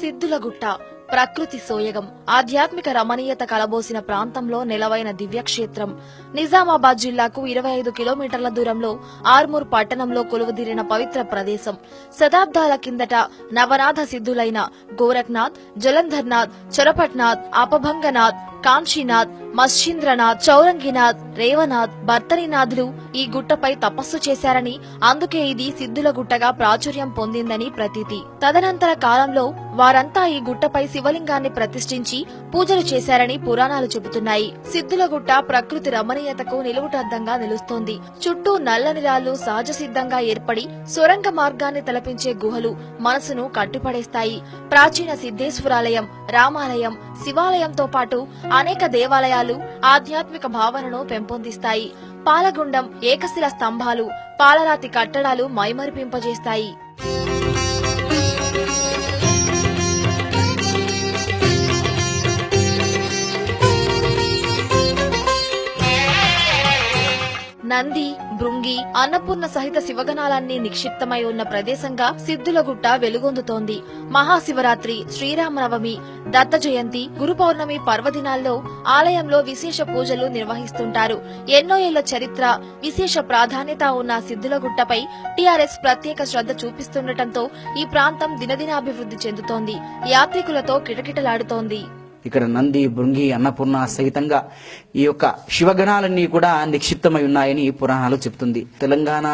సిద్ధులగుట్ట ప్రకృతి సోయగం. ఆధ్యాత్మిక రమణీయత కలబోసిన ప్రాంతంలో నెలవైన దివ్యక్షేత్రం. నిజామాబాద్ జిల్లాకు ఇరవై ఐదు కిలోమీటర్ల దూరంలో ఆర్మూర్ పట్టణంలో కొలువుదీరిన పవిత్ర ప్రదేశం. శతాబ్దాల కిందట నవనాథ సిద్ధులైన గోరఖ్నాథ్ జలంధర్నాథ్ చొరపట్నాథ్ అపభంగనాథ్ కాంశీనాథ్ మశ్చీంద్రనాథ్ చౌరంగినాథ్ రేవనాథ్ భర్తరినాథులు ఈ గుట్టపై తపస్సు చేశారని అందుకే ఇది సిద్ధుల గుట్టగా ప్రాచుర్యం పొందిందని ప్రతీతి. తదనంతర కాలంలో వారంతా ఈ గుట్టపై శివలింగాన్ని ప్రతిష్ఠించి పూజలు చేశారని పురాణాలు చెబుతున్నాయి. సిద్ధులగుట్ట ప్రకృతి రమణీయతకు నిలువుటద్దంగా నిలుస్తోంది. చుట్టూ నల్లని రాళ్ళు సహజ సిద్ధంగా ఏర్పడి సొరంగ మార్గాన్ని తలపించే గుహలు మనసును కట్టుపడేస్తాయి. ప్రాచీన సిద్ధేశ్వరాలయం రామాలయం శివాలయంతో పాటు అనేక దేవాలయాలు ఆధ్యాత్మిక భావనను పెంపొందిస్తాయి. పాలగుండం ఏకశిల స్తంభాలు పాలరాతి కట్టడాలు మైమరిపింపజేస్తాయి. నంది భృంగి అన్నపూర్ణ సహిత శివగణాలన్నీ నిక్షిప్తమై ఉన్న ప్రదేశంగా సిద్ధులగుట్ట వెలుగొందుతోంది. మహాశివరాత్రి శ్రీరామనవమి దత్త జయంతి గురు పౌర్ణమి పర్వదినాల్లో ఆలయంలో విశేష పూజలు నిర్వహిస్తుంటారు. ఎన్నో ఏళ్ళ చరిత్ర విశేష ప్రాధాన్యత ఉన్న సిద్ధులగుట్టపై టీఆర్ఎస్ ప్రత్యేక శ్రద్ధ చూపిస్తుండటంతో ఈ ప్రాంతం దినదినాభివృద్ధి చెందుతోంది. యాత్రికులతో కిటకిటలాడుతోంది. ఇక్కడ నంది భృంగి అన్నపూర్ణ సహితంగా ఈ యొక్క శివగణాలన్నీ కూడా నిక్షిప్తమై ఉన్నాయని పురాణాలు చెప్తుంది. తెలంగాణ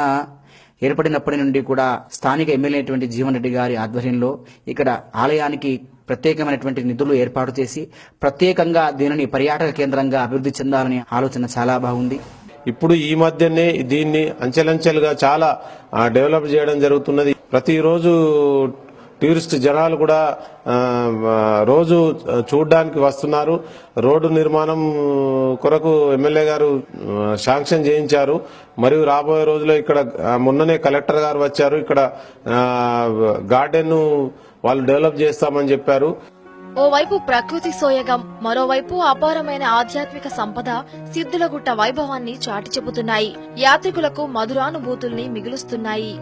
ఏర్పడినప్పటి నుండి కూడా స్థానిక ఎమ్మెల్యే జీవన్ రెడ్డి గారి ఆధ్వర్యంలో ఇక్కడ ఆలయానికి ప్రత్యేకమైనటువంటి నిధులు ఏర్పాటు చేసి ప్రత్యేకంగా దీనిని పర్యాటక కేంద్రంగా అభివృద్ధి చెందాలనే ఆలోచన చాలా బాగుంది. ఇప్పుడు ఈ మధ్యనే దీన్ని అంచెలంచెలుగా చాలా డెవలప్ చేయడం జరుగుతున్నది. ప్రతిరోజు టూరిస్ట్ జనాలు కూడా రోజు చూడడానికి వస్తున్నారు. రోడ్డు నిర్మాణం కొరకు ఎమ్మెల్యే గారు శాంక్షన్ చేయించారు. మరియు రాబోయే రోజుల్లో ఇక్కడ మొన్ననే కలెక్టర్ గారు వచ్చారు. ఇక్కడ గార్డెన్ వాళ్ళు డెవలప్ చేస్తామని చెప్పారు. ఓవైపు ప్రకృతి సోయగం మరోవైపు అపారమైన ఆధ్యాత్మిక సంపద సిద్ధులగుట్ట వైభవాన్ని చాటి చెబుతున్నాయి యాత్రికులకు మధురానుభూతుల్ని మిగులుస్తున్నాయి.